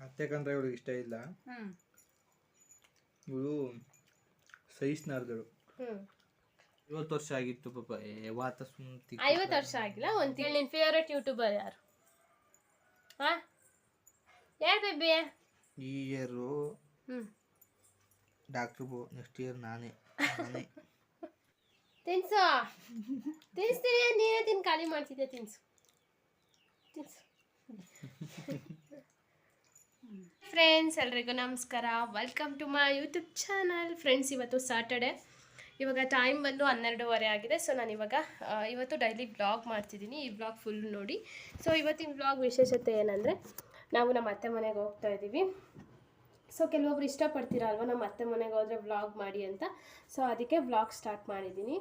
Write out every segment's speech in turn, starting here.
ಅತ್ತೆ ಕಂಡ್ರೆ ಇವಳಿಗೆ ಇಷ್ಟ ಇಲ್ಲ. ಇವಳು ಸಹಿಸ್ನಾರ್ದಳು ಐವತ್ತು ವರ್ಷ ಆಗಿತ್ತು ಪಾಪ. ಏ, ವಾತ ಸುಮ್ತಿ ಐವತ್ತು ವರ್ಷ ಆಗಿಲ್ಲ? ಒಂದು ತಿಂಗಳು ನಿನ್ನ ಫೇವ್ರೆಟ್ ಯೂಟ್ಯೂಬರ್ ಯಾರು? ಹಾ? ಯಾರು ಬೇಬಿ ಈ ಇಯರು ಡಾಕ್ಟರ್ ಡಾಕ್ಟ್ರ್ ಬೋ ನೆಕ್ಸ್ಟ್ ಇಯರ್ ನಾನೇ. ನಾನೇ. ತಿನ್ಸು. ತಿನ್ಸ್ತೀನಿ ನೀನೇ ತಿನ್ ಖಾಲಿ ಮಾಡ್ತಿದ್ದೆ ತಿನ್ಸು. ತಿನ್ಸು. ಫ್ರೆಂಡ್ಸ್ ಎಲ್ರಿಗೂ ನಮಸ್ಕಾರ. Welcome to my YouTube channel friends ಇವತ್ತು ಸಾಟರ್ಡೆ ಇವಾಗ ಟೈಮ್ ಬಂದು ಹನ್ನೆರಡೂವರೆ ಆಗಿದೆ. ಸೊ ನಾನು ಇವಾಗ ಇವತ್ತು ಡೈಲಿ ಬ್ಲಾಗ್ ಮಾಡ್ತಿದ್ದೀನಿ ಈ ಬ್ಲಾಗ್ ಫುಲ್ ನೋಡಿ. ಸೊ ಇವತ್ತಿನ ಬ್ಲಾಗ್ ವಿಶೇಷತೆ ಏನಂದರೆ, ನಾವು ನಮ್ಮ ಅತ್ತೆ ಮನೆಗೆ ಹೋಗ್ತಾ ಇದ್ದೀವಿ. ಸೊ ಕೆಲವೊಬ್ರು ಇಷ್ಟಪಡ್ತೀರಾ ಅಲ್ವಾ? ನಮ್ಮ ಅತ್ತೆ ಮನೆಗೆ ಹೋದರೆ ವ್ಲಾಗ್ ಮಾಡಿ ಅಂತ. ಸೊ ಅದಕ್ಕೆ ವ್ಲಾಗ್ ಸ್ಟಾರ್ಟ್ ಮಾಡಿದ್ದೀನಿ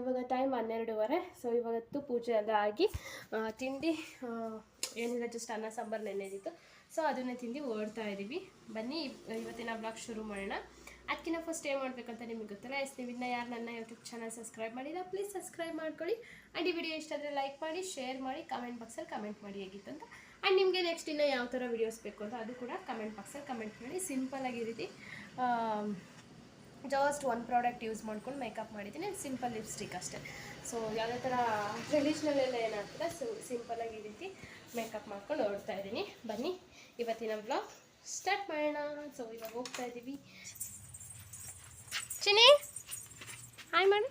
ಇವಾಗ ಟೈಮ್ ಹನ್ನೆರಡೂವರೆ. ಸೊ ಇವತ್ತು ಪೂಜೆ ಎಲ್ಲ ಆಗಿ ತಿಂಡಿ ಏನಿಲ್ಲ ಜಸ್ಟ್ ಅನ್ನ, ಸಾಂಬಾರು ನೆನೆದಿತ್ತು ಸೊ ಅದನ್ನೇ ತಿಂದು ಓಡ್ತಾ ಇದ್ದೀವಿ ಬನ್ನಿ, ಇವತ್ತಿನ ಬ್ಲಾಗ್ ಶುರು ಮಾಡೋಣ. ಅದಕ್ಕಿಂತ ಫಸ್ಟ್ ಏನು ಮಾಡಬೇಕಂತ ನಿಮಗೆ ಗೊತ್ತಲ್ಲ, ಎಸ್ ನೀವು ಇನ್ನೂ ಯಾರು ನನ್ನ ಯೂಟ್ಯೂಬ್ ಚಾನಲ್ ಸಬ್ಸ್ಕ್ರೈಬ್ ಮಾಡಿಲ್ಲ ಪ್ಲೀಸ್ ಸಬ್ಸ್ಕ್ರೈಬ್ ಮಾಡ್ಕೊಳ್ಳಿ. ಆ್ಯಂಡ್ ಈ ವಿಡಿಯೋ ಇಷ್ಟ ಆದರೆ ಲೈಕ್ ಮಾಡಿ ಶೇರ್ ಮಾಡಿ ಕಮೆಂಟ್ ಬಾಕ್ಸಲ್ಲಿ ಕಮೆಂಟ್ ಮಾಡಿ ಹೇಗಿತ್ತು ಅಂತ. ಆ್ಯಂಡ್ ನಿಮಗೆ ನೆಕ್ಸ್ಟ್ ಇನ್ನೂ ಯಾವ ಥರ ವೀಡಿಯೋಸ್ ಬೇಕು ಅಂತ ಅದು ಕೂಡ ಕಮೆಂಟ್ ಬಾಕ್ಸಲ್ಲಿ ಕಮೆಂಟ್ ಮಾಡಿ ಸಿಂಪಲ್ಲಾಗಿ ಈ ರೀತಿ ಜಸ್ಟ್ ಒನ್ ಪ್ರಾಡಕ್ಟ್ ಯೂಸ್ ಮಾಡ್ಕೊಂಡು ಮೇಕಪ್ ಮಾಡಿದ್ದೀನಿ ಸಿಂಪಲ್ ಲಿಪ್ಸ್ಟಿಕ್ ಅಷ್ಟೇ. ಸೊ ಯಾವುದೇ ಥರ ಟ್ರೆಡಿಷ್ನಲ್ ಎಲ್ಲ ಏನಾಗ್ತದೆ ಸೊ ಸಿಂಪಲ್ಲಾಗಿ ಈ ರೀತಿ ಮೇಕಪ್ ಮಾಡ್ಕೊಂಡು ಓಡ್ತಾ ಇದ್ದೀನಿ ಬನ್ನಿ. ಇವತ್ತಿನ ಬ್ಲಾಗ್ ಸ್ಟಾರ್ಟ್ ಮಾಡೋಣ. ಸೊ ಇವಾಗ ಹೋಗ್ತಾ ಇದ್ದೀವಿ ಚಿನಿ ಹಾಯ್ ಮಾಡು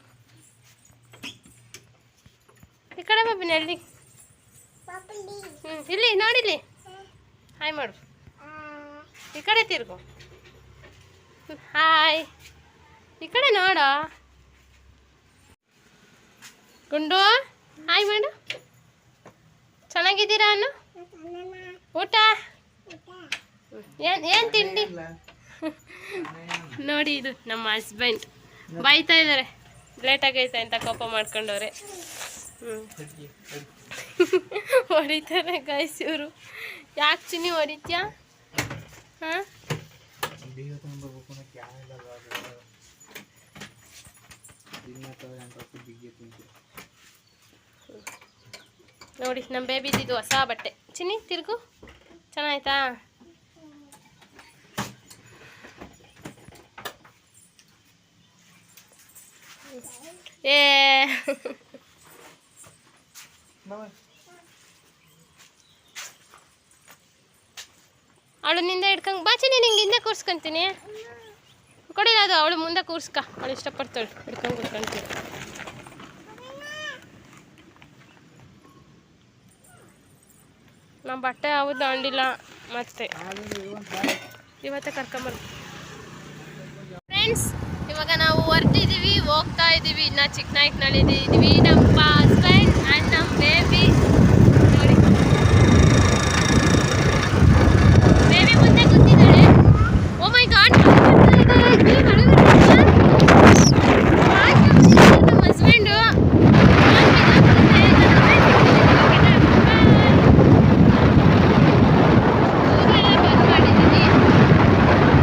ಈ ಕಡೆ ಬಾಬಿನ ಅಲ್ಲಿ. ಹ್ಞೂ ಇಲ್ಲಿ, ನೋಡಿಲ್ಲಿ. ಹಾಯ್ ಮಾಡು ಈ ಕಡೆ ತಿರ್ಗು. ಹಾಯ್ ಈ ಕಡೆ ನೋಡ. ಗುಂಡು ಹಾಯ್ ಮಾಡು ಚೆನ್ನಾಗಿದ್ದೀರಾ ಅನ್ನು? ಊಟ? ಏನು ಏನು ತಿಂಡಿ? ನೋಡಿ ಇದು ನಮ್ಮ ಹಸ್ಬೆಂಡ್ ಬೈತಾ ಇದಾರೆ. ಲೇಟ್ ಆಗೈತೆ ಅಂತ ಕೋಪ ಮಾಡ್ಕೊಂಡವ್ರೆ. ಹೊಡಿತಾರೆ ಗೈಸ್ ಇವರು. ಯಾಕೆ ಚಿನ್ನಿ ಹೊಡಿತ್ಯಾ? ಹಾಂ? ನೋಡಿ ನಮ್ಮ ಬೇಬಿದ್ದು ಹೊಸ ಬಟ್ಟೆ. ಚಿನ್ನಿ ತಿರ್ಗು. ಚೆನ್ನಾಯ್ತಾ ಏ ಅವಳು ನಿಂದ ಹಿಡ್ಕಂಗ್ ಬಾಚಿ ನೀನು ನಿಂಗೆ ಹಿಂದೆ ಕೂರ್ಸ್ಕೊಂತೀನಿ. ಕೊಡಿಲ್ಲ ಅದು ಅವಳು ಮುಂದೆ ಕೂರ್ಸ್ಕ. ಅವಳು ಇಷ್ಟಪಡ್ತಾಳೆ. ಹಿಡ್ಕೊಂಡು ಕೂತ್ಕೊಂತೀನಿ. ಬಟ್ಟೆ ಅವು ದಾಂಡಿಲ್ಲ ಮತ್ತೆ. ಇವತ್ತೇ ಕರ್ಕೊಂಬರ್ ಫ್ರೆಂಡ್ಸ್ ಇವಾಗ ನಾವು ಹೊರಟಿದ್ದೀವಿ ಹೋಗ್ತಾ ಇದ್ದೀವಿ ಇನ್ನು ಚಿಕ್ಕನಾಯ್ಕನಲ್ಲಿ ಇದ್ದೀವಿ ನಮ್ಮ ಹಸ್ಬೆಂಡ್ ಆ್ಯಂಡ್ ನಮ್ಮ ಬೇಬಿ ನೋಡಿ ಬೇಬಿ ಮುಂದೆ ಕೂತಿದ್ದಾಳೆ ಓ ಮೈ ಗಾಡ್ ನಮ್ಮ ಹಸ್ಬೆಂಡು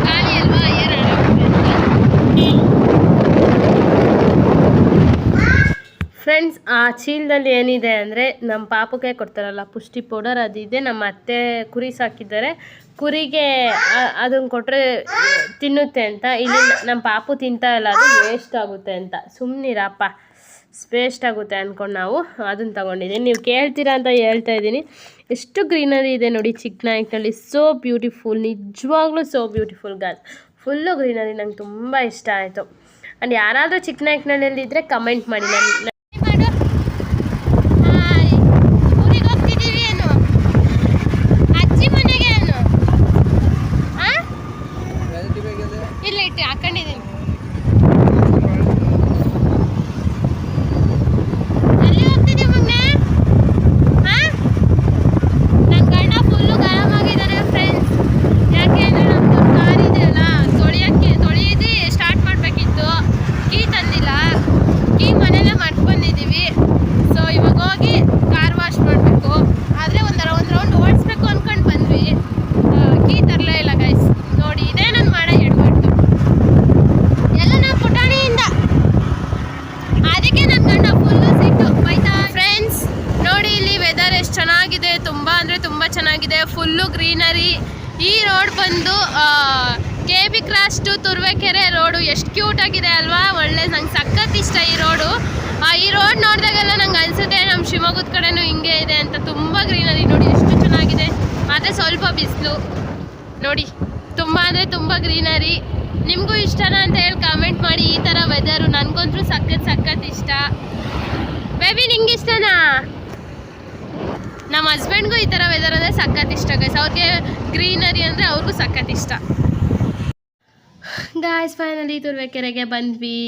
ಗಾಳಿ ಅಲ್ವಾ ಏರ್ ಫ್ರೆಂಡ್ಸ್ ಆ ಚೀಲದಲ್ಲಿ ಏನಿದೆ ಅಂದರೆ ನಮ್ಮ ಪಾಪಕ್ಕೆ ಕೊಡ್ತಾರಲ್ಲ ಪುಷ್ಟಿ ಪೌಡರ್ ಅದಿದೆ ನಮ್ಮ ಅತ್ತೆ ಕುರಿ ಸಾಕಿದ್ದಾರೆ. ಕುರಿಗೆ ಅದನ್ನು ಕೊಟ್ಟರೆ ತಿನ್ನುತ್ತೆ ಅಂತ. ಇಲ್ಲಿ ನಮ್ಮ ಪಾಪು ತಿಂತಾ ಇಲ್ಲ, ಅದು ವೇಸ್ಟ್ ಆಗುತ್ತೆ ಅಂತ. ಸುಮ್ಮನಿರಪ್ಪ ವೇಸ್ಟ್ ಆಗುತ್ತೆ ಅಂದ್ಕೊಂಡು ನಾವು ಅದನ್ನ ತಗೊಂಡಿದ್ದೀನಿ ನೀವು ಕೇಳ್ತೀರಾ ಅಂತ ಹೇಳ್ತಾ ಇದ್ದೀನಿ. ಎಷ್ಟು ಗ್ರೀನರಿ ಇದೆ ನೋಡಿ ಚಿಕ್ಕನಾಯ್ಕನಲ್ಲಿ ಸೋ ಬ್ಯೂಟಿಫುಲ್ ನಿಜವಾಗ್ಲೂ ಸೋ ಬ್ಯೂಟಿಫುಲ್ ಗಾಲ್ ಫುಲ್ಲು ಗ್ರೀನರಿ ನಂಗೆ ತುಂಬ ಇಷ್ಟ ಆಯಿತು. ಆ್ಯಂಡ್ ಯಾರಾದರೂ ಚಿಕ್ಕನಾಯ್ಕನಲ್ಲಿ ಇದ್ದರೆ ಕಮೆಂಟ್ ಮಾಡಿ. ನಾನು ಅಜ್ಜಿ ಮನೆಗೆ ಏನು ಇಲ್ಲ ಇಟ್ಟು ಹಾಕೊಂಡಿದ್ದೀನಿ ಎಲ್ಲಿ ಹೋಗ್ತಿದ್ದೀವಿ ಮಗ್ನೆ ನನ್ನ ಗಂಡ ಫುಲ್ಲು ಗರಂ ಆಗಿದ್ದಾನೆ ಫ್ರೆಂಡ್ಸ್ ಯಾಕೆ ಅಂದರೆ ನಮ್ಮದು ಕಾರ್ ಇದೆಯಲ್ಲ ತೊಳೆಯೋಕ್ಕೆ ತೊಳೆಯೋದು ಸ್ಟಾರ್ಟ್ ಮಾಡಬೇಕಿತ್ತು ಕೀ ತಂದಿಲ್ಲ ಕೀ ಮನೇಲೆ ಮಾಡ್ಕೊಂಡಿದ್ದೀವಿ ಸೊ ಇವಾಗ ಹೋಗಿ ಕಾರ್ ವಾಶ್ ಮಾಡಬೇಕು ಆದರೆ ಒಂದು ಒಂದು ರೌಂಡ್ ಓಡಿಸ್ಬೇಕು ಅಂದ್ಕೊಂಡು ಬಂದ್ವಿ ಕೀ ತರಲೇ ಇಲ್ಲ ಗೈಸ್ ನೋಡಿ ಇದೇ ನಾನು ಮಾಡೋ ಎಡ್ಬಾರ್ದು ಎಲ್ಲ ನಾ ಪುಟಾಣಿಯಿಂದ ಅದಕ್ಕೆ ನನ್ನ ಗಂಡ ಫುಲ್ಲು ಸಿಟ್ಟು ಬೈತಾ ಫ್ರೆಂಡ್ಸ್ ನೋಡಿ ಇಲ್ಲಿ ವೆದರ್ ಎಷ್ಟು ಚೆನ್ನಾಗಿದೆ ತುಂಬ ಅಂದರೆ ತುಂಬ ಚೆನ್ನಾಗಿದೆ ಫುಲ್ಲು ಗ್ರೀನರಿ ಈ ರೋಡ್ ಬಂದು K B cross to Turuvekere road ಎಷ್ಟು ಕ್ಯೂಟ್ ಆಗಿದೆ ಅಲ್ವಾ ಒಳ್ಳೆ ನಂಗೆ ಸಖತ್ ಇಷ್ಟ ಈ ರೋಡು ಆ, ಈ ರೋಡ್ ನೋಡಿದಾಗೆಲ್ಲ ನಂಗೆ ಅನ್ಸುತ್ತೆ ಶಿವಮೊಗ್ಗದ ಕಡೆನೂ ಹಿಂಗೆ ಇದೆ ಅಂತ ತುಂಬ ಗ್ರೀನರಿ ನೋಡಿ, ಎಷ್ಟು ಚೆನ್ನಾಗಿದೆ. ಆದರೆ ಸ್ವಲ್ಪ ಬಿಸಿಲು. ನೋಡಿ, ತುಂಬ ಅಂದರೆ ತುಂಬ ಗ್ರೀನರಿ ನಿಮಗೂ ಇಷ್ಟನಾ ಅಂತ ಹೇಳಿ ಕಾಮೆಂಟ್ ಮಾಡಿ, ಈ ಥರ ವೆದರು ನನಗಂತೂ ಸಖತ್ ಸಖತ್ ಇಷ್ಟ. ಬೇಬಿ ನಿಂಗೆ ಇಷ್ಟನಾ? ನಮ್ಮ ಹಸ್ಬೆಂಡ್ಗೂ ಈ ಥರ ವೆದರ್ ಅಂದರೆ ಸಖತ್ ಇಷ್ಟ ಗೈಸ್ ಅವ್ರಿಗೆ ಗ್ರೀನರಿ ಅಂದರೆ ಅವ್ರಿಗೂ ಸಖತ್ ಇಷ್ಟ. ಗಾಯ್ಸ್ ಫೈನಲಿ ತುರ್ವೆಕೆರೆಗೆ ಬಂದ್ವಿ.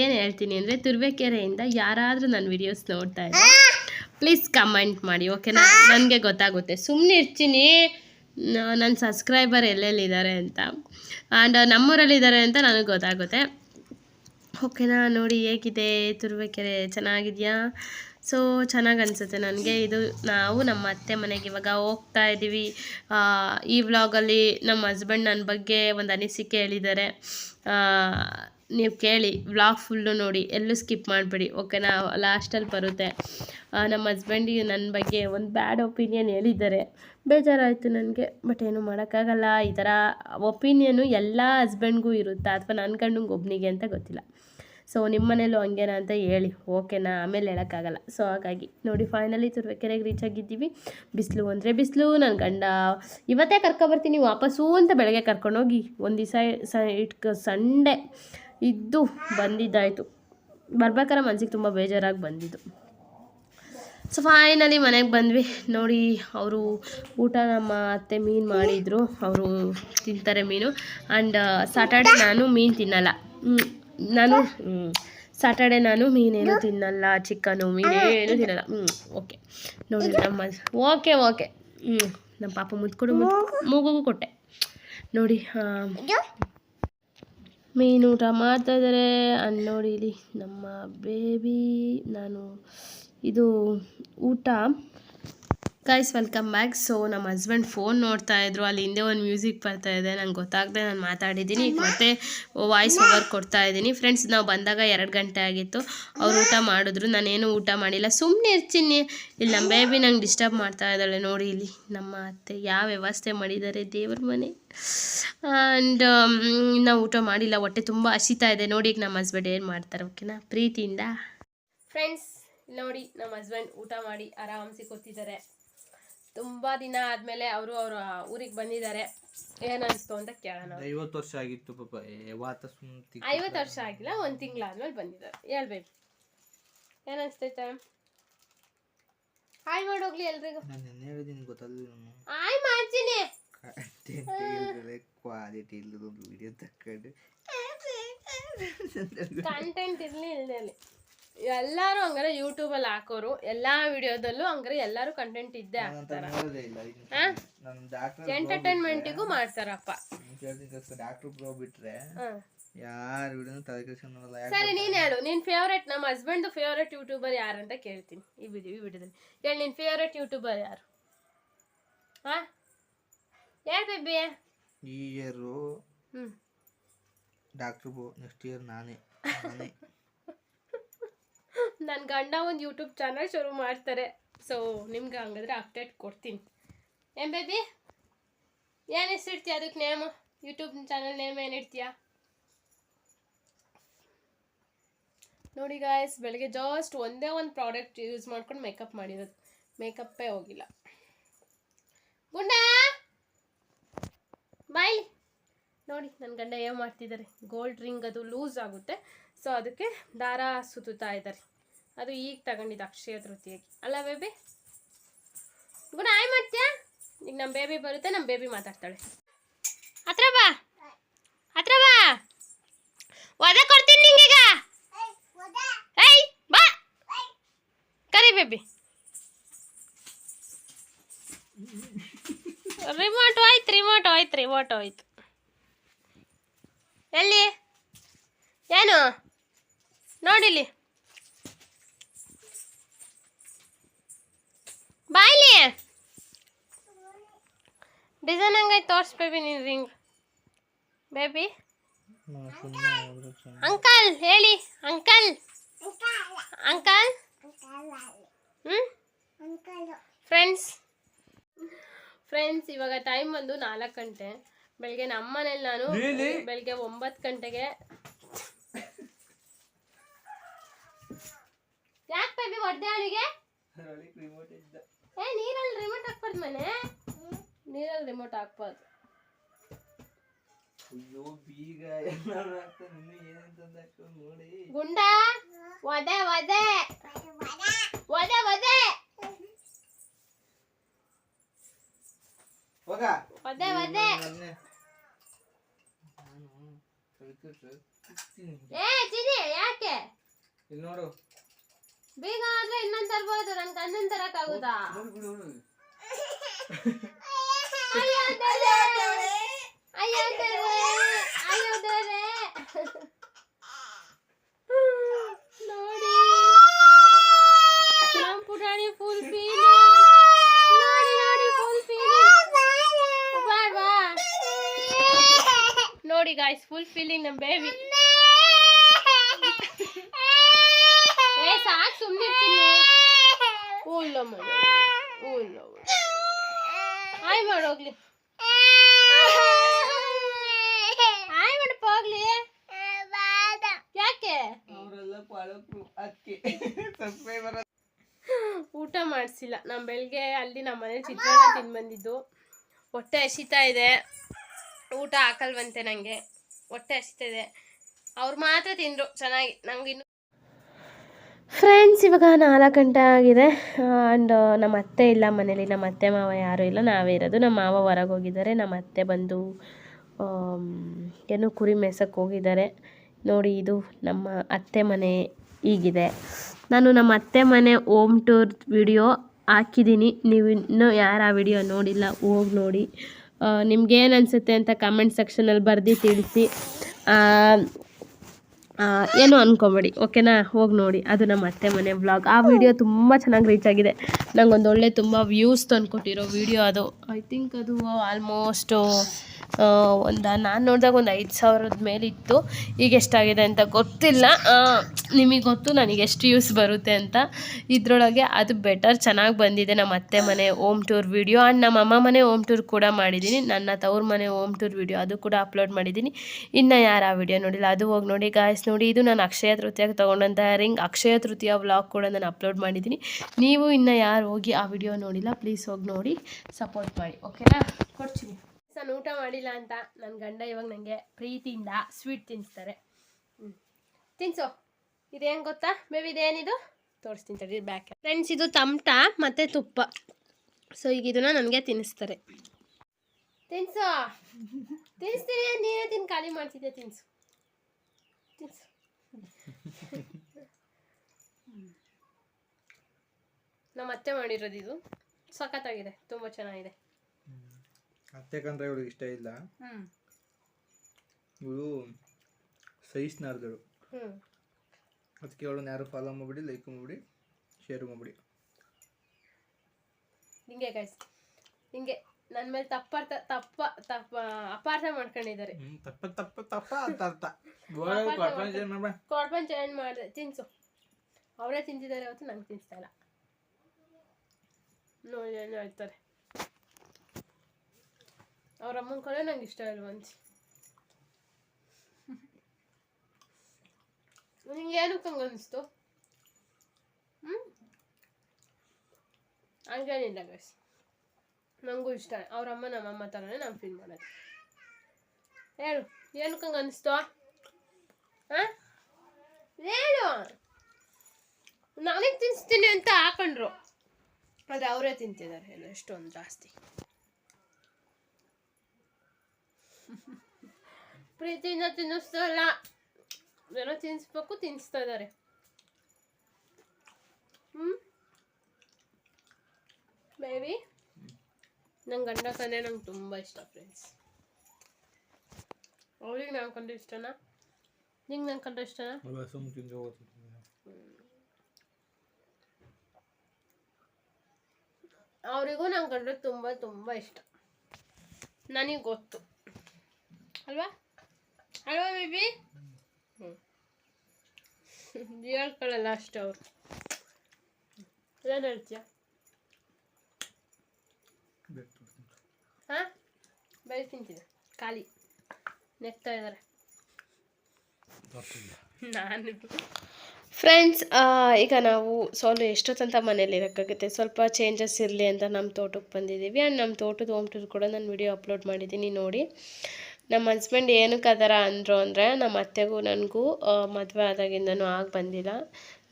ಏನು ಹೇಳ್ತೀನಿ ಅಂದರೆ ತುರ್ವೇಕೆರೆಯಿಂದ ಯಾರಾದರೂ ನನ್ನ ವಿಡಿಯೋಸ್ ನೋಡ್ತಾ ಇದ್ದಾರೆ ಪ್ಲೀಸ್ ಕಮೆಂಟ್ ಮಾಡಿ ಓಕೆನಾ ನನಗೆ ಗೊತ್ತಾಗುತ್ತೆ. ಸುಮ್ಮನೆ ಇರ್ತೀನಿ. ನನ್ನ ಸಬ್ಸ್ಕ್ರೈಬರ್ ಎಲ್ಲೆಲ್ಲಿದ್ದಾರೆ ಅಂತ. ಆ್ಯಂಡ್ ನಮ್ಮೂರಲ್ಲಿದ್ದಾರೆ ಅಂತ ನನಗೆ ಗೊತ್ತಾಗುತ್ತೆ. ಓಕೆನಾ ನೋಡಿ ಹೇಗಿದೆ? ತುರುವೇಕೆರೆ ಚೆನ್ನಾಗಿದೆಯಾ? ಸೊ ಚೆನ್ನಾಗಿ ಅನಿಸುತ್ತೆ ನನಗೆ. ಇದು ನಾವು ನಮ್ಮ ಅತ್ತೆ ಮನೆಗೆ ಇವಾಗ ಹೋಗ್ತಾ ಇದ್ದೀವಿ. ಈ ವ್ಲಾಗಲ್ಲಿ ನಮ್ಮ ಹಸ್ಬೆಂಡ್ ನನ್ನ ಬಗ್ಗೆ ಒಂದು ಅನಿಸಿಕೆ ಹೇಳಿದ್ದಾರೆ. ನೀವು ಕೇಳಿ ವ್ಲಾಗ್ ಫುಲ್ಲು ನೋಡಿ, ಎಲ್ಲೂ ಸ್ಕಿಪ್ ಮಾಡಿಬಿಡಿ ಓಕೆನಾ ಲಾಸ್ಟಲ್ಲಿ ಬರುತ್ತೆ. ನಮ್ಮ ಹಸ್ಬೆಂಡಿಗೆ ನನ್ನ ಬಗ್ಗೆ ಒಂದು ಬ್ಯಾಡ್ ಒಪಿನಿಯನ್ ಹೇಳಿದ್ದಾರೆ. ಬೇಜಾರಾಯಿತು ನನಗೆ ಬಟ್ ಏನು ಮಾಡೋಕ್ಕಾಗಲ್ಲ. ಈ ಥರ ಒಪಿನಿಯನು ಎಲ್ಲ ಹಸ್ಬೆಂಡ್ಗೂ ಇರುತ್ತಾ, ಅಥವಾ ನನ್ನ ಗಂಡಂಗೆ ಒಬ್ಬನಿಗೆ ಅಂತ ಗೊತ್ತಿಲ್ಲ. ಸೊ ನಿಮ್ಮ ಮನೇಲೂ ಹಂಗೇನಾ ಅಂತ ಹೇಳಿ ಓಕೆನಾ ಆಮೇಲೆ ಹೇಳೋಕ್ಕಾಗಲ್ಲ. ಸೊ ಹಾಗಾಗಿ ನೋಡಿ ಫೈನಲಿ ತುರುವೇಕೆರೆಗೆ ರೀಚ್ ಆಗಿದ್ದೀವಿ. ಬಿಸಿಲು ಅಂದರೆ ಬಿಸಿಲು ನನ್ನ ಗಂಡ ಇವತ್ತೇ ಕರ್ಕೊಬರ್ತೀನಿ ವಾಪಸ್ಸು ಅಂತ ಬೆಳಗ್ಗೆ ಕರ್ಕೊಂಡೋಗಿ, ಒಂದು ದಿವಸ ಸ ಸಂಡೇ ಇದ್ದು ಬಂದಿದ್ದಾಯಿತು. ಬರ್ಬೇಕಾದ್ರೆ ಮನ್ಸಿಗೆ ತುಂಬ ಬೇಜಾರಾಗಿ ಬಂದಿದ್ದು. ಸೊ ಫೈನಲಿ ಮನೆಗೆ ಬಂದ್ವಿ. ನೋಡಿ, ಅವರು ಊಟ ನಮ್ಮ ಅತ್ತೆ ಮೀನು ಮಾಡಿದರು. ಅವರು ತಿಂತಾರೆ ಮೀನು. ಆ್ಯಂಡ್ ಸಾಟರ್ಡೆ ನಾನು ಮೀನು ತಿನ್ನಲ್ಲ. ನಾನು ಸಾಟರ್ಡೆ ನಾನು ಮೀನೇನು ತಿನ್ನಲ್ಲ. ಚಿಕನು ಮೀನೇನು ತಿನ್ನಲ್ಲ. ಹ್ಞೂ ಓಕೆ ನೋಡಿ, ನಮ್ಮ ಓಕೆ ಓಕೆ ಹ್ಞೂ ನಮ್ಮ ಪಾಪ ಮುದ್ಕೊಡು ಮುದ್, ಮೂಗುಗೂ ಕೊಟ್ಟೆ. ನೋಡಿ ಮೀನು ಊಟ ಮಾಡ್ತಾ ಇದ್ದಾರೆ ಅಂಡ್ ನೋಡಿ ನಮ್ಮ ಬೇಬಿ ನಾನು ಇದು ಊಟ ಗೈಸ್ ವೆಲ್ಕಮ್ ಬ್ಯಾಕ್ ಸೊ ನಮ್ಮ ಹಸ್ಬೆಂಡ್ ಫೋನ್ ನೋಡ್ತಾ ಇದ್ರು. ಅಲ್ಲಿ ಹಿಂದೆ ಒಂದು ಮ್ಯೂಸಿಕ್ ಬರ್ತಾ ಇದೆ. ನಂಗೆ ಗೊತ್ತಾಗದೆ. ನಾನು ಮಾತಾಡಿದ್ದೀನಿ. ಮತ್ತೆ ವಾಯ್ಸ್ ಓವರ್ ಕೊಡ್ತಾ ಇದ್ದೀನಿ. ಫ್ರೆಂಡ್ಸ್ ನಾವು ಬಂದಾಗ ಎರಡು ಗಂಟೆ ಆಗಿತ್ತು. ಅವ್ರು ಊಟ ಮಾಡಿದ್ರು. ನಾನೇನು ಊಟ ಮಾಡಿಲ್ಲ. ಸುಮ್ಮನೆ ಇರ್ತೀನಿ. ಇಲ್ಲಿ ನಮ್ಮ ಬೇಬಿ ನಂಗೆ ಡಿಸ್ಟರ್ಬ್ ಮಾಡ್ತಾ ಇದ್ದಾಳೆ. ನೋಡಿ ಇಲ್ಲಿ ನಮ್ಮ ಅತ್ತೆ ಯಾವ ವ್ಯವಸ್ಥೆ ಮಾಡಿದ್ದಾರೆ ದೇವ್ರ ಮನೆ. ಆ್ಯಂಡ್ ನಾವು ಊಟ ಮಾಡಿಲ್ಲ. ಹೊಟ್ಟೆ ತುಂಬ ಹಸಿತಾ ಇದೆ. ನೋಡಿ ಈಗ ನಮ್ಮ ಹಸ್ಬೆಂಡ್ ಏನು ಮಾಡ್ತಾರೆ ಓಕೆನಾ ಪ್ರೀತಿಯಿಂದ. ಫ್ರೆಂಡ್ಸ್ ನೋಡಿ ನಮ್ಮ ಹಸ್ಬೆಂಡ್ ಊಟ ಮಾಡಿ ಆರಾಮ್ಸಿ ಕೂತಿದ್ದಾರೆ. ತುಂಬ ದಿನ ಆದಮೇಲೆ ಅವರು ಅವ್ರ ಊರಿಗೆ ಬಂದಿದ್ದಾರೆ. ಏನಿಸ್ತು ಅನಿಸ್ತು ಅಂತ ಕೇಳೋಣ. ಐವತ್ತು ವರ್ಷ ಆಗಿತ್ತು ಪಾಪ ಐವತ್ತು ವರ್ಷ ಆಗಿಲ್ಲ ಒಂದು ತಿಂಗಳಾದ್ಮೇಲೆ ಬಂದಿದ್ದಾರೆ. ಹೇಳ್ಬೇಕು. ಏನನ್ಸ್ತೈತೆ ಹಾಯ್ ಮಾಡೋಗ್ಲಿ ಎಲ್ರಿಗೂ. ನಾನು ಗೊತ್ತಲ್ಲ ಹಾಯ್ ಮಾಡ್ತೀನಿ ಕ್ವಾಲಿಟಿ ಇಲ್ಲದ ವಿಡಿಯೋ ತಕೊಂಡು ಕಂಟೆಂಟ್ ಇರಲಿ ಇಲ್ಲದೆ ಎಲ್ಲರೂ ಹಂಗಾರೆ ಯೂಟ್ಯೂಬಲ್ಲಿ ಹಾಕೋರು ಎಲ್ಲಾ ವಿಡಿಯೋದಲ್ಲೂ ಹಂಗಾರೆ ಎಲ್ಲಾರು ಕಂಟೆಂಟ್ ಇದ್ದೇ ಹಾಕ್ತಾರ. ಎಂಟರ್ಟೈನ್ಮೆಂಟಿಗೂ ಮಾಡ್ತಾರಪ್ಪ. ಡಾಕ್ಟರ್ ಬ್ರೋ ಬಿಟ್ರೆ ಯಾರು ವಿಡಿಯೋನು ತಲೆ ಕೆಡ್ಸ್ಕೊಂಡ್ ನೋಡಲ್ಲ ಸರಿ ನೀನು ಹೇಳು ನಿನ್ನ ಫೇವ್ರೇಟ್ ನಮ್ಮ ಹಸ್ಬೆಂಡ್ ಫೇವ್ರೆಟ್ ಯೂಟ್ಯೂಬರ್ ಯಾರು ಅಂತ ಕೇಳ್ತೀನಿ ಈ ವಿಡಿಯೋ ಈ ವಿಡಿಯೋದಲ್ಲಿ. ಹೇಳಿ ನಿನ್ನ ಫೇವ್ರೇಟ್ ಯೂಟ್ಯೂಬರ್ ಯಾರು? ಹಾ? ಯಾರು ಬೇಬಿ ಈ ಇಯರು ಹ್ಞೂ ಡಾಕ್ಟರ್ ಬ್ರೋ ನೆಕ್ಸ್ಟ್ ಇಯರ್ ನಾನೇ ನಾನೇ. ನನ್ನ ಗಂಡ ಒಂದು ಯೂಟ್ಯೂಬ್ ಚಾನಲ್ ಶುರು ಮಾಡ್ತಾರೆ. ಸೊ ನಿಮ್ಗೆ ಹಂಗಾದ್ರೆ ಅಪ್ಡೇಟ್ ಕೊಡ್ತೀನಿ. ಏನು ಬೇಬಿ ಏನು ಹೆಸರಿಡ್ತೀಯ ಅದಕ್ಕೆ ನೇಮು ಯೂಟ್ಯೂಬ್ ಚಾನಲ್ ನೇಮ್ ಏನಿಡ್ತೀಯ ನೋಡಿ ಗಾಯ್ಸ್ ಬೆಳಗ್ಗೆ ಜಸ್ಟ್ ಒಂದೇ ಒಂದು ಪ್ರಾಡಕ್ಟ್ ಯೂಸ್ ಮಾಡ್ಕೊಂಡು ಮೇಕಪ್ ಮಾಡಿರೋದು. ಮೇಕಪ್ಪೇ ಹೋಗಿಲ್ಲ. ಗುಂಡ! ಬಾಯ್ ನೋಡಿ ನನ್ನ ಗಂಡ ಏನು ಮಾಡ್ತಿದ್ದಾರೆ ಗೋಲ್ಡ್ ರಿಂಗ್ ಅದು ಲೂಸ್ ಆಗುತ್ತೆ. ಸೊ ಅದಕ್ಕೆ ದಾರ ಸುತ್ತುತ್ತಾ ಇದ್ದಾರೆ. ಅದು ಈಗ ತಗೊಂಡಿದ್ದು ಅಕ್ಷಯ ತೃತೀಯಕ್ಕೆ. ಅಲ್ಲ ಬೇಬಿ ಗುಣ, ಆಯ್ ಮಾಡ್ತೀಯಾ ಈಗ ನಮ್ಮ ಬೇಬಿ ಬರುತ್ತೆ ನಮ್ಮ ಬೇಬಿ ಮಾತಾಡ್ತಾಳೆ. ಹತ್ರ ಬಾ. ಹತ್ರ ಬಾ. ಒದ ಕೊಡ್ತೀನಿ ನಿಂಗೀಗ. ಏಯ್, ಬಾ. ಕರಿ ಬೇಬಿ ರಿಮೋಟ್ ಹೋಯ್ತು ರಿಮೋಟ್ ಹೋಯ್ತು ರಿಮೋಟ್ ಹೋಯ್ತು. ಎಲ್ಲಿ? ಏನು? ನೋಡಿಲಿ ಬಾಯ್ಲಿ ಡಿಸೈನ್ ಹಂಗೈತೆ ತೋರ್ಸ್ ಬೇಬಿ ನೀನು ರಿಂಗ್. ಬೇಬಿ. ನಾನು ಸುಮ್ಮನೆ ಹೋದ್ರೆ ಚೆನ್ನಾಗಿ ಅಂಕಲ್ ಹೇಳಿ. ಅಂಕಲ್. ಅಂಕಲ್. ಹ್ಞೂ ಫ್ರೆಂಡ್ಸ್. ಫ್ರೆಂಡ್ಸ್ ಇವಾಗ ಟೈಮ್ ಬಂದು ನಾಲ್ಕು ಗಂಟೆ. ಬೆಳಗ್ಗೆ ನಮ್ಮ ಮನೇಲಿ ನಾನು ಬೆಳಗ್ಗೆ ಒಂಬತ್ತು ಗಂಟೆಗೆ ಯಾಕೆ ಬೇಬಿ ಹೊಡೆದೆ ಅವನಿಗೆ ಏ ನೀರಲ್ಲಿ ರಿಮೋಟ್ ಹಾಕ್ಬಾರ್ದು ಮನೆ. ನೀರಲ್ಲಿ ರಿಮೋಟ್ ಹಾಕ್ಬಾರ್ದು. ಅಯ್ಯೋ ಬೀಗ ಎಲ್ಲಾರು ಆಗ್ತದೆ ನಿನ್ನ ಏನಂತಂದ ನೋಡಿ. ಗುಂಡ ಒದೆ ಒದೆ ಒದೆ ಒದೆ ಹೋಗ. ಒದೆ ಒದೆ ಮೊನ್ನೆ ನಾನು ಕಳ್ಕೊಟ್ರೆ. ಕುಗ್ತೀನಿ. ಏ ಚಿನಿ ಯಾಕೆ? ಇಲ್ಲಿ ನೋಡು. ಬೀಗ ಆದ್ರೆ ಇನ್ನೊಂದ್ ತರ್ಬೋದು ನನ್ ಕಣ್ಣನ್ ತರಕ್ಕಾಗುದಾ ನೋಡು ಬಿಡು ನೋಡು ಅಯ್ಯೋ ದೇವ್ರೇ! ಅಯ್ಯೋ ದೇವ್ರೇ! ಅಯ್ಯೋ ದೇವ್ರೇ! ನೋಡಿ ನಮ್ ಪುಟಾಣಿ ಫುಲ್ ಫೀಲ್ ನೋಡಿ ನೋಡಿ ಫುಲ್ ಫೀಲ್ ಬಾಡ್ವಾ ನೋಡಿ ಗಾಯ್ಸ್ ಫುಲ್ ಫೀಲಿಂಗ್ ನಮ್ ಬೇಬಿ ಹಾಯ್ ಮಾಡೋಗ್ಲಿ ಹಾಯ್ ಮಾಡಪ್ಪ ಹೋಗ್ಲಿ ಯಾಕೆ? ಊಟ ಮಾಡಿಸಿಲ್ಲ. ನಮ್ಮ ಬೆಳಗ್ಗೆ ಅಲ್ಲಿ ನಮ್ಮ ಮನೇಲಿ ಚಿತ್ರಾನ್ನ ತಿಂದು ಬಂದಿದ್ದು ಹೊಟ್ಟೆ ಹಸಿತಾ ಇದೆ. ಊಟ ಹಾಕಲ್ವಂತೆ ನನಗೆ ಹೊಟ್ಟೆ ಹಸಿತಾ ಇದೆ. ಅವ್ರು ಮಾತ್ರ ತಿಂದರು ಚೆನ್ನಾಗಿ. ನಂಗೆ ಇನ್ನು ಫ್ರೆಂಡ್ಸ್ ಇವಾಗ ನಾಲ್ಕು ಗಂಟೆ ಆಗಿದೆ. ಆ್ಯಂಡ್ ನಮ್ಮ ಅತ್ತೆ ಇಲ್ಲ ಮನೇಲಿ, ನಮ್ಮ ಅತ್ತೆ ಮಾವ ಯಾರೂ ಇಲ್ಲ, ನಾವೇ ಇರೋದು. ನಮ್ಮ ಮಾವ ಹೊರಗೆ ಹೋಗಿದ್ದಾರೆ, ನಮ್ಮ ಅತ್ತೆ ಬಂದು ಏನೋ ಕುರಿ ಮೇಸಕ್ಕೆ ಹೋಗಿದ್ದಾರೆ. ನೋಡಿ, ಇದು ನಮ್ಮ ಅತ್ತೆ ಮನೆ ಹೀಗಿದೆ. ನಾನು ನಮ್ಮ ಅತ್ತೆ ಮನೆ ಹೋಮ್ ಟೂರ್ ವಿಡಿಯೋ ಹಾಕಿದ್ದೀನಿ. ನೀವು ಇನ್ನೂ ಯಾರು ಆ ವಿಡಿಯೋ ನೋಡಿಲ್ಲ, ಹೋಗಿ ನೋಡಿ. ನಿಮ್ಗೇನು ಅನಿಸುತ್ತೆ ಅಂತ ಕಮೆಂಟ್ ಸೆಕ್ಷನಲ್ಲಿ ಬರ್ದು ತಿಳಿಸಿ. ಏನು ಅಂದ್ಕೊಬೇಡಿ ಓಕೆನಾ? ಹೋಗಿ ನೋಡಿ. ಅದು ನಮ್ಮ ಅತ್ತೆ ಮನೆ ವ್ಲಾಗ್ ಆ ವಿಡಿಯೋ ತುಂಬ ಚೆನ್ನಾಗಿ ರೀಚ್ ಆಗಿದೆ. ನಂಗೊಂದು ಒಳ್ಳೆ ತುಂಬ ವ್ಯೂಸ್ ತಂದುಕೊಟ್ಟಿರೋ ವಿಡಿಯೋ ಅದು. ಐ ಥಿಂಕ್ ಅದು ಆಲ್ಮೋಸ್ಟು ಒಂದು ನಾನು ನೋಡಿದಾಗ ಒಂದು ಐದು ಸಾವಿರದ ಮೇಲಿತ್ತು. ಈಗ ಎಷ್ಟಾಗಿದೆ ಅಂತ ಗೊತ್ತಿಲ್ಲ. ನಿಮಗೆ ಗೊತ್ತು ನನಗೆ ಎಷ್ಟು ಯೂಸ್ ಬರುತ್ತೆ ಅಂತ. ಇದರೊಳಗೆ ಅದು ಬೆಟರ್ ಚೆನ್ನಾಗಿ ಬಂದಿದೆ ನಮ್ಮ ಅತ್ತೆ ಮನೆ ಓಮ್ ಟೂರ್ ವಿಡಿಯೋ ಆ್ಯಂಡ್ ನಮ್ಮ ಅಮ್ಮ ಮನೆ ಓಮ್ ಟೂರ್ ಕೂಡ ಮಾಡಿದ್ದೀನಿ ನನ್ನ ತವ್ರ ಮನೆ ಓಮ್ ಟೂರ್ ವಿಡಿಯೋ ಅದು ಕೂಡ ಅಪ್ಲೋಡ್ ಮಾಡಿದ್ದೀನಿ ಇನ್ನು ಯಾರು ಆ ವಿಡಿಯೋ ನೋಡಿಲ್ಲ? ಅದು ಹೋಗಿ ನೋಡಿ ಗಾಯ್ಸ್ ನೋಡಿ ಇದು ನಾನು ಅಕ್ಷಯ ತೃತೀಯಕ್ಕೆ ತೊಗೊಂಡಂಥ ರಿಂಗ್ ಅಕ್ಷಯ ತೃತೀಯ ವ್ಲಾಗ್ ಕೂಡ ನಾನು ಅಪ್ಲೋಡ್ ಮಾಡಿದ್ದೀನಿ ನೀವು ಇನ್ನು ಯಾರು ಹೋಗಿ ಆ ವಿಡಿಯೋ ನೋಡಿಲ್ಲ ಪ್ಲೀಸ್ ಹೋಗಿ ನೋಡಿ. ಸಪೋರ್ಟ್ ಮಾಡಿ ಓಕೆನಾ ಕೊಡ್ತೀನಿ. ನಾನು ಊಟ ಮಾಡಿಲ್ಲ ಅಂತ ನನ್ನ ಗಂಡ ಇವಾಗ ನನಗೆ ಪ್ರೀತಿಯಿಂದ ಸ್ವೀಟ್ ತಿನ್ನಿಸ್ತಾರೆ ಹ್ಞೂ ತಿನ್ಸು. ಇದೇನು ಗೊತ್ತಾ? ಮೇಬಿ ಇದೇನಿದು ತೋರಿಸ್ತೀನಿ ತಡಿ ಬ್ಯಾಕ್ ಫ್ರೆಂಡ್ಸ್ ಇದು ತಮಟ ಮತ್ತು ತುಪ್ಪ. ಸೊ ಈಗ ಇದನ್ನ ನನಗೆ ತಿನ್ನಿಸ್ತಾರೆ ತಿನ್ಸು. ತಿನ್ನಿಸ್ತೀನಿ ನೀನೇ ತಿನ್, ಖಾಲಿ ಮಾಡ್ತಿದ್ದೆ, ತಿನ್ಸು. ತಿನ್ಸು. ನಮ್ಮ ಅತ್ತೆ ಮಾಡಿರೋದು ಇದು. ಸಖತ್ತಾಗಿದೆ, ತುಂಬ ಚೆನ್ನಾಗಿದೆ. ಅತ್ತೆ ಕಂಡ್ರೆ ಇವಳಿಗೆ ಇಷ್ಟ ಇಲ್ಲ. ಇವಳು ಸಹಿಸ್ನಾರ್ದಳು ಅದಕ್ಕೆ ಅವಳನ್ನ ಯಾರು ಫಾಲೋ ಮಾಡ್ಬಿಡಿ ಲೈಕ್ ಮಾಡ್ಬಿಡಿ ಶೇರ್ ಮಾಡ್ಬಿಡಿ. ಹಿಂಗೆ ಗೈಸ್ ಹಿಂಗೆ ನನ್ನ ಮೇಲೆ ತಪ್ಪರ್ಥ ತಪ್ಪ ತಪ್ಪ ಅಪಾರ್ಥ ಮಾಡ್ಕೊಂಡಿದ್ದಾರೆ. ತಪ್ಪ ತಪ್ಪ ತಪ್ಪ ಅಂತ ಅರ್ಥ. ಕೊಡ್ಪನ್ ಚೇಂಜ್ ಮಾಡಿದೆ ತಿನ್ಸು. ಅವರೇ ತಿಂತಿದ್ದಾರೆ ಅವತ್ತು ನಂಗೆ ತಿನ್ನಿಸ್ತಾ ಇಲ್ಲ. ನೋಡಿ ಹೇಳ್ತಾರೆ ಅವ್ರ ಅಮ್ಮನ ಕಡೆ ನಂಗೆ ಇಷ್ಟ ಇಲ್ವಂತೆ ನಿಂಗೆ ಏನಕ್ಕೆ ಹಂಗೆ ಅನಿಸ್ತು? ಹ್ಞೂ ಹಂಗೇನಿಲ್ಲ ಗೈಸ್ ನನಗೂ ಇಷ್ಟ. ಅವ್ರ ಅಮ್ಮ ನಮ್ಮ ಅಮ್ಮ ಥರನೇ ನಾನು ಫೀಲ್ ಮಾಡೋದು. ಹೇಳು ಏನಕ್ಕೆ ಹಂಗೆ ಅನಿಸ್ತು? ಹಾಂ? ಹೇಳು. ನನಗೆ ತಿನ್ನಿಸ್ತೀನಿ ಅಂತ ಹಾಕೊಂಡ್ರು. ಆದರೆ ಅವರೇ ತಿಂತಿದ್ದಾರೆ ಏನೋ ಎಷ್ಟೊಂದು ಜಾಸ್ತಿ. ಪ್ರೀತಿಯಿಂದ ತಿನ್ನಿಸ್ತಾ ಇಲ್ಲ ಏನೋ ತಿನ್ನಿಸ್ಬೇಕು ತಿನ್ನಿಸ್ತಾ ಇದ್ದಾರೆ ಹ್ಞೂ ಬೇಬಿ ನಂಗೆ ಗಂಡ ಕಂದ್ರೆ ನಂಗೆ ತುಂಬ ಇಷ್ಟ ಫ್ರೆಂಡ್ಸ್ ಅವ್ರಿಗೆ ನಾನು ಕಂಡ್ರೆ ಇಷ್ಟನಾ ನಿಂಗೆ ನಂಗೆ ಕಂಡ್ರೆ ಇಷ್ಟನಾ ಅವರಿಗೂ ನಂಗೆ ಕಂಡ್ರೆ ತುಂಬ ತುಂಬ ಇಷ್ಟ ನನಗೆ ಗೊತ್ತು ಅಲ್ವಾ? ಅಲ್ವಾ ಬೇಬಿ? ಹ್ಞೂ ಹೇಳ್ಕೊಳ್ಳಲ್ಲ ಅಷ್ಟು ಅವರು. ಏನು ಹೇಳ್ತೀಯ? ಹಾಂ? ಕೈ ತಿಂತಿದ್ದೆ. ಖಾಲಿ. ನೆಕ್ತಾ ಇದ್ದಾರೆ ನಾನು. ಫ್ರೆಂಡ್ಸ್ ಈಗ ನಾವು ಸೋಲು ಎಷ್ಟೊತ್ತಂತ ಮನೇಲಿ ಇರೋಕ್ಕಾಗುತ್ತೆ? ಸ್ವಲ್ಪ ಚೇಂಜಸ್ ಇರಲಿ ಅಂತ ನಮ್ಮ ತೋಟಕ್ಕೆ ಬಂದಿದ್ದೀವಿ. ಆ್ಯಂಡ್ ನಮ್ಮ ತೋಟದ ಹೋಮ್ ಟೂರ್ ಕೂಡ ನಾನು ವಿಡಿಯೋ ಅಪ್ಲೋಡ್ ಮಾಡಿದ್ದೀನಿ ನೋಡಿ. ನಮ್ಮ ಹಸ್ಬೆಂಡ್ ಏನಕ್ಕೆ ಆ ಥರ ಅಂದರು ಅಂದರೆ ನಮ್ಮ ಅತ್ತೆಗೂ ನನಗೂ ಮದುವೆ ಆದಾಗಿಂದನೂ ಆಗಿ ಬಂದಿಲ್ಲ.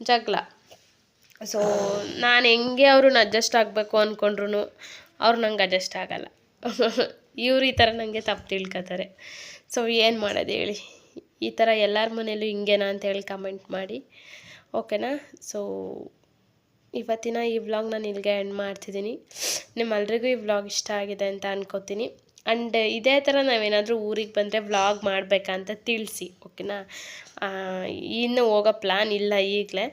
ಜಗಳ. ಸೊ ನಾನು ಹೆಂಗೆ ಅವ್ರನ್ನ ಅಡ್ಜಸ್ಟ್ ಆಗಬೇಕು ಅಂದ್ಕೊಂಡ್ರು ಅವ್ರು ನಂಗೆ ಅಡ್ಜಸ್ಟ್ ಆಗಲ್ಲ. ಇವ್ರು ಈ ಥರ ನನಗೆ ತಪ್ಪು ತಿಳ್ಕೊತಾರೆ. ಸೊ ಏನು ಮಾಡೋದು ಹೇಳಿ? ಈ ಥರ ಎಲ್ಲರ ಮನೇಲೂ ಹಿಂಗೇನಾ ಅಂತ ಹೇಳಿ ಕಮೆಂಟ್ ಮಾಡಿ. ಓಕೆನಾ ಸೊ ಇವತ್ತಿನ ಈ ವ್ಲಾಗ್ ನಾನು ಇಲ್ಲಿಗೆ ಎಂಡ್ ಮಾಡ್ತಿದ್ದೀನಿ. ನಿಮ್ಮೆಲ್ರಿಗೂ ಈ ವ್ಲಾಗ್ ಇಷ್ಟ ಆಗಿದೆ ಅಂತ ಅನ್ಕೋತೀನಿ. ಆ್ಯಂಡ್ ಇದೇ ಥರ ನಾವೇನಾದರೂ ಊರಿಗೆ ಬಂದರೆ ವ್ಲಾಗ್ ಮಾಡಬೇಕಂತ ತಿಳಿಸಿ, ಓಕೆನಾ? ಇನ್ನು ಹೋಗೋ ಪ್ಲ್ಯಾನ್ ಇಲ್ಲ ಈಗಲೇ.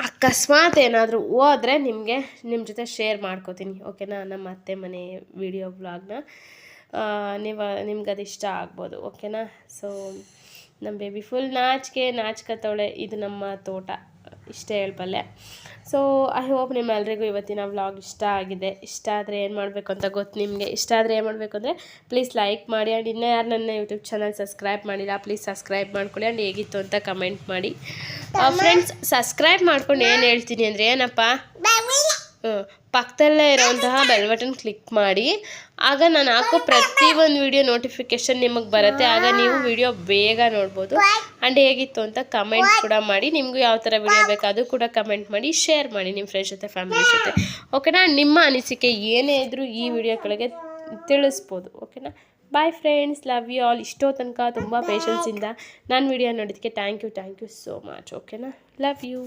ಅಕಸ್ಮಾತ್ ಏನಾದರೂ ಹೋದರೆ ನಿಮಗೆ ನಿಮ್ಮ ಜೊತೆ ಶೇರ್ ಮಾಡ್ಕೋತೀನಿ, ಓಕೆನಾ? ನಮ್ಮ ಅತ್ತೆ ಮನೆ ವಿಡಿಯೋ ವ್ಲಾಗ್ನ. ನೀವು, ನಿಮ್ಗೆ ಅದು ಇಷ್ಟ ಆಗ್ಬೋದು, ಓಕೆನಾ? ಸೊ, ನಮ್ಮ ಬೇಬಿ ಫುಲ್ ನಾಚಿಕೆ ನಾಚ್ಕತ್ತವಳೆ ಇದು ನಮ್ಮ ತೋಟ. ಇಷ್ಟೇ ಹೇಳ್ಬಲ್ಲೆ ಸೊ ಐ ಹೋಪ್ ನಿಮ್ಮೆಲ್ಲರಿಗೂ ಇವತ್ತಿನ ವ್ಲಾಗ್ ಇಷ್ಟ ಆಗಿದೆ. ಇಷ್ಟ ಆದರೆ ಏನು ಮಾಡಬೇಕು ಅಂತ ಗೊತ್ತು ನಿಮಗೆ. ಇಷ್ಟ ಆದರೆ ಏನು ಮಾಡಬೇಕು ಅಂದರೆ ಪ್ಲೀಸ್ ಲೈಕ್ ಮಾಡಿ ಆ್ಯಂಡ್ ಇನ್ನೂ ಯಾರು ನನ್ನ ಯೂಟ್ಯೂಬ್ ಚಾನಲ್ ಸಬ್ಸ್ಕ್ರೈಬ್ ಮಾಡಿಲ್ಲ ಪ್ಲೀಸ್ ಸಬ್ಸ್ಕ್ರೈಬ್ ಮಾಡ್ಕೊಳ್ಳಿ ಆ್ಯಂಡ್ ಹೇಗಿತ್ತು ಅಂತ ಕಮೆಂಟ್ ಮಾಡಿ. ಫ್ರೆಂಡ್ಸ್ ಸಬ್ಸ್ಕ್ರೈಬ್ ಮಾಡ್ಕೊಂಡು ಏನು ಹೇಳ್ತೀನಿ ಅಂದರೆ ಏನಪ್ಪ? ಹ್ಮ್. ಪಕ್ಕದಲ್ಲೇ ಇರೋವಂತಹ ಬೆಲ್ ಬಟನ್ ಕ್ಲಿಕ್ ಮಾಡಿ. ಆಗ ನಾನು ಹಾಕೋ ಪ್ರತಿಯೊಂದು ವಿಡಿಯೋ ನೋಟಿಫಿಕೇಶನ್ ನಿಮಗೆ ಬರುತ್ತೆ. ಆಗ ನೀವು ವಿಡಿಯೋ ಬೇಗ ನೋಡ್ಬೋದು. ಆ್ಯಂಡ್ ಹೇಗಿತ್ತು ಅಂತ ಕಮೆಂಟ್ ಕೂಡ ಮಾಡಿ. ನಿಮಗೂ ಯಾವ ಥರ ವಿಡಿಯೋ ಬೇಕು ಅದು ಕೂಡ ಕಮೆಂಟ್ ಮಾಡಿ ಶೇರ್ ಮಾಡಿ ನಿಮ್ಮ ಫ್ರೆಂಡ್ಸ್ ಜೊತೆ ಫ್ಯಾಮಿಲಿ ಜೊತೆ. ಓಕೆನಾ ನಿಮ್ಮ ಅನಿಸಿಕೆ ಏನೇ ಇದ್ದರೂ ಈ ವಿಡಿಯೋಗಳಿಗೆ ತಿಳಿಸ್ಬೋದು. ಓಕೆನಾ bye friends love you all ಇಷ್ಟೋ ತನಕ ತುಂಬ ಪೇಷನ್ಸಿಂದ ನಾನು ವಿಡಿಯೋ ನೋಡಿದ್ದಕ್ಕೆ thank you thank you so much ಓಕೆನಾ ಲವ್ ಯು